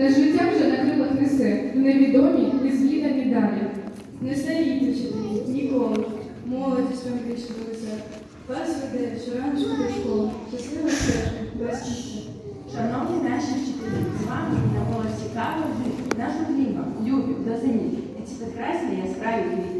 Наш життя вже на крилах несе, в невідомі, незвідані далі. Не старійте вчителі, ніколи. Молоді більше до. Вас веде щоранку до школи. Щаслива стежка, без кінця. Шановні наші вчителі, з вами на було цікаво жити. Наша хліба, любі, до зимі. І ці прекрасні яскраві квіти.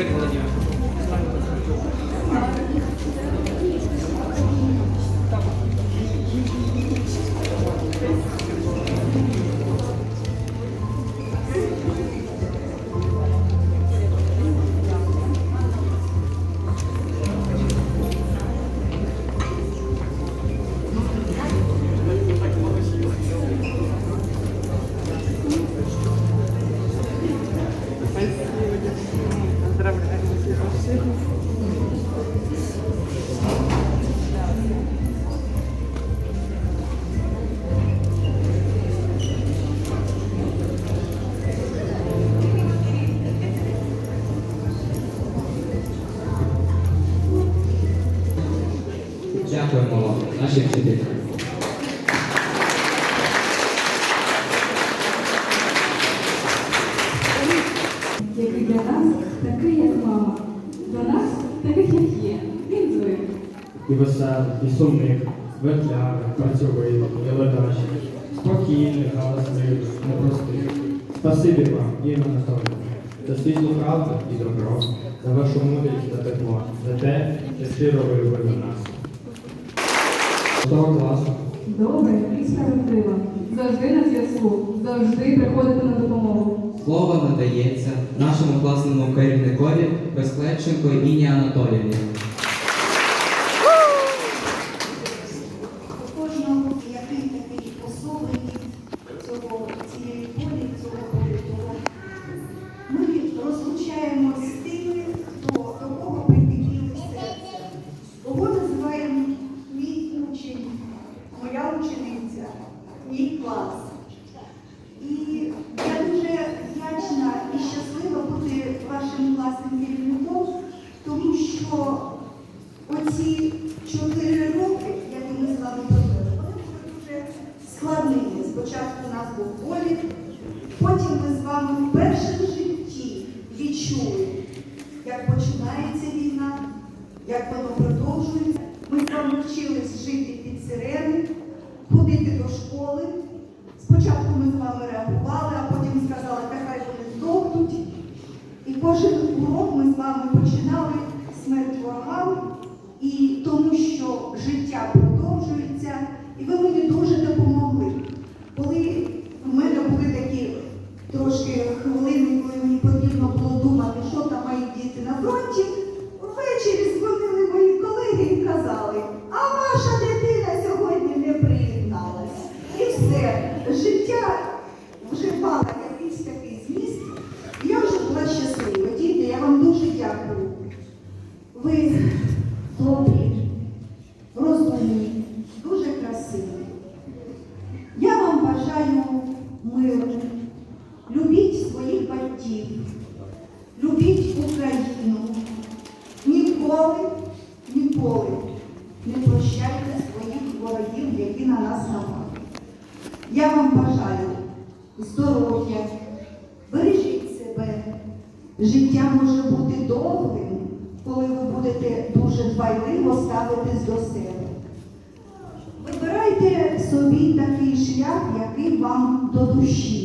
Good. Дякуємо вам, наші вчителі. який для нас такий, як мама. До нас таких, як є. Він звик. і веселих, і сумних, ветлявих, працьовитих, і ледачих, спокійних, галасливих, непростих. Спасибі вам, Ігор Анатолійович, за світлу правду і добро, за вашу мудрість та тепло, за те, що щиро ви любите нас. З того класу Добре і справедливо. Завжди на зв'язку, завжди приходити на допомогу. Слово надається нашому класному керівникові Безклепченко Іні Анатоліївні. Мій клас. І я дуже вдячна і щаслива бути вашим класним керівником, тому що оці чотири роки, які ми з вами провели, вони були дуже складними. Спочатку у нас був політ, потім ми з вами вперше в житті відчули, як починається війна, як воно продовжується. Ми з вами вчились жити під сирени, ходити до школи. Спочатку ми з вами реагували, а потім сказали, нехай вони здохнуть. І кожен урок ми з вами починали смерть ворогам, і тому що життя продовжується, і ви мені дуже допомогли. Коли в мене були такі трошки хвилини, коли мені потрібно було думати, що там мої діти на фронті, ввечері дзвонили мої колеги і казали, а ваша дитина сьогодні не приєдналась. І все, життя вже мало якийсь такий зміст. І Я вже була щаслива. Діти, я вам дуже дякую. Ви добрі, розумні, дуже красиві. Я вам бажаю миру. Любіть своїх батьків, любіть Україну. Ніколи, ніколи не прощайте своїх ворогів, які на нас напали. Я вам бажаю здоров'я, бережіть себе. Життя може бути довгим, коли ви будете дуже дбайливо ставитись до себе. Вибирайте собі такий шлях, який вам до душі.